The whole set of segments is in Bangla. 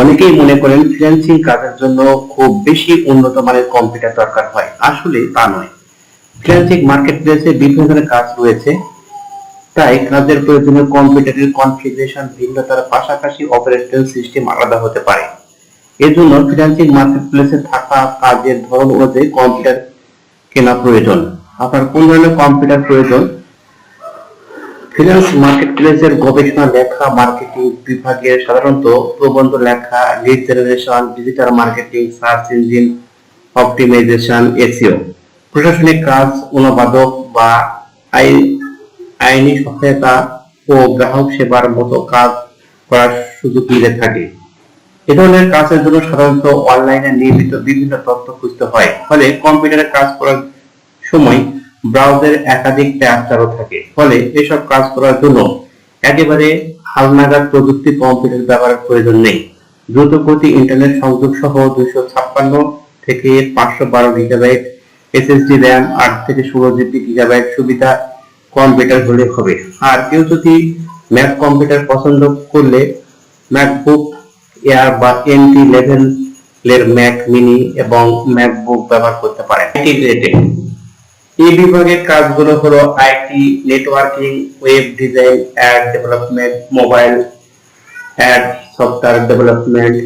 অনেকেই মনে করেন ফ্রিল্যান্সিং কাজের জন্য খুব বেশি উন্নত মানের কম্পিউটার দরকার হয়। আসলে তা নয়। ফ্রিল্যান্সিং মার্কেট প্লেসে বিভিন্ন ধরনের কাজ রয়েছে। তাই কাজের প্রয়োজনে কম্পিউটারের কনফিগারেশন ভিন্নতার পাশাপাশি অপারেটিং সিস্টেম আলাদা হতে পারে। এজন্য ফ্রিল্যান্সিং মার্কেট প্লেসে থাকা কাজের ধরন অনুযায়ী কম্পিউটার কেনা প্রয়োজন। আপনার কোন ধরনের কম্পিউটার প্রয়োজন? ফিনান্স মার্কেট প্লেসের গবেষণা, লেখা মার্কেটিং বিভাগে সাধারণত প্রবন্ধ লেখা lead generation digital marketing search engine optimization SEO প্রশাসনিক কাজ, অনুবাদক বা আইনি সহায়তা ও গ্রাহক সেবার মতো কাজ করার সুযোগ মিলে থাকে। এ ধরনের কাজের জন্য সাধারণত অনলাইনে নিয়মিত বিভিন্ন তথ্য খুঁজতে হয়। ফলে কম্পিউটারে কাজ করার সময় ব্রাউজারের একাধিক ট্যাব চালু থাকে। ফলে এসব কাজ করার জন্য একেবারে হালনাগাদ প্রযুক্তি কম্পিউটার ব্যবহারের প্রয়োজন নেই। দ্রুত গতি ইন্টারনেট সংযোগ সহ দুইশো ছাপ্পান্ন থেকে পাঁচশো বারো গিগাবাইট এসএসডি র্যাম আট থেকে ষোলো জিবি গিগাবাইট সুবিধা কম্পিউটার হলে হবে। আর কেউ যদি ম্যাক কম্পিউটার পছন্দ করলে ম্যাকবুক এয়ার বা এনটি লেভেলের ম্যাক মিনি এবং ম্যাকবুক ব্যবহার করতে পারেন। রিলেটেড এই বিভাগের কাজগুলো হলো IT, networking, web design, app development, mobile, app software development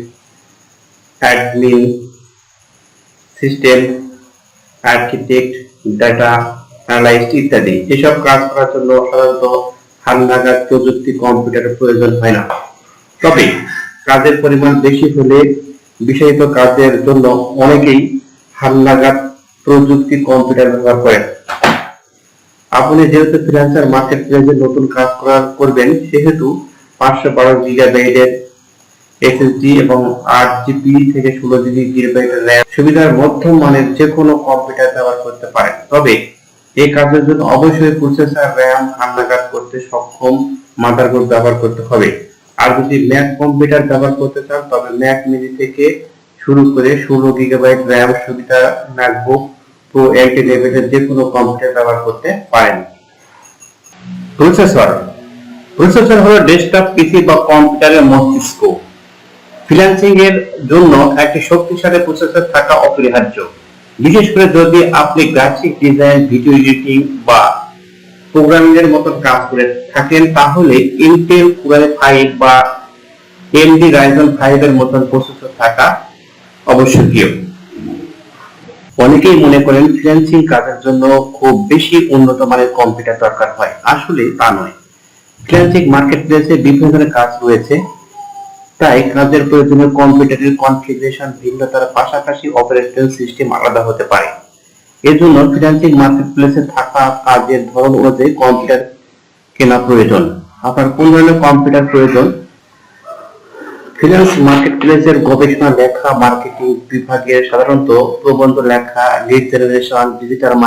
admin system, architect, data analyst ইত্যাদি। এসব কাজ করার জন্য সাধারণত হালনাগাদ প্রযুক্তি কম্পিউটারের প্রয়োজন হয় না। তবে কাজের পরিমাণ বেশি হলে বিষয়িত কাজের জন্য অনেকেই হালনাগাদ প্রযুক্তি কম্পিউটার ব্যবহার করেন। আপনি যেহেতু ফ্রিল্যান্সার মার্কেট প্লেসে নতুন কাজ করার করবেন, সেহেতু পাঁচশো বারো জিগাবাইটের এসএসডি এবং আট জিবি থেকে ষোলো জিবি গিগাবাইটের র্যাম সুবিধার মধ্যম মানের যে কোনো কম্পিউটার ব্যবহার করতে পারেন। তবে এই কাজের জন্য অবশ্যই প্রসেসর র্যাম হালনাগাদ করতে সক্ষম মাদারবোর্ড ব্যবহার করতে হবে। আর যদি ম্যাক কম্পিউটার ব্যবহার করতে চান, তবে ম্যাক মিনি থেকে শুরু করে ষোলো গিগাবাইট র্যাম সুবিধা ম্যাকবুক প্রো এইটি লেভেলের যে কোনো কম্পিউটার ব্যবহার করতে পারেন। প্রসেসর প্রসেসর হলো ডেস্কটপ পিসি বা কম্পিউটারের মস্তিষ্ক। ফ্রিল্যান্সিং এর জন্য একটি শক্তিশালী প্রসেসর থাকা অপরিহার্য। বিশেষ করে যদি আপনি গ্রাফিক ডিজাইন ভিডিও এডিটিং বা প্রোগ্রামিং এর মতো কাজ করে থাকেন, তাহলে ইন্টেল কোরাই ফাইভ বা এমডি রাইজন ফাইভ এর মতন প্রসেসর থাকা আবশ্যকীয় অনেকেই মনে করেন ফ্রিল্যান্সিং কাজের জন্য খুব বেশি উন্নত মানের কম্পিউটার দরকার হয়। আসলে তা নয়। ফ্রিল্যান্সিং মার্কেট প্লেসে বিভিন্ন ধরনের কাজ রয়েছে। তাই কাজের প্রয়োজনে কম্পিউটারের কনফিগারেশন ভিন্নতার পাশাপাশি অপারেটিং সিস্টেম আলাদা হতে পারে। এজন্য ফ্রিল্যান্সিং মার্কেট প্লেসে থাকা কাজের ধরন অনুযায়ী কম্পিউটার কেনা প্রয়োজন। আপনার কোন ধরনের কম্পিউটার প্রয়োজন? ফিনান্স মার্কেট প্লেসের গবেষণা লেখা মার্কেটিং বিভাগের সাধারণত প্রবন্ধ লেখা লিড জেনারেশন ডিজিটাল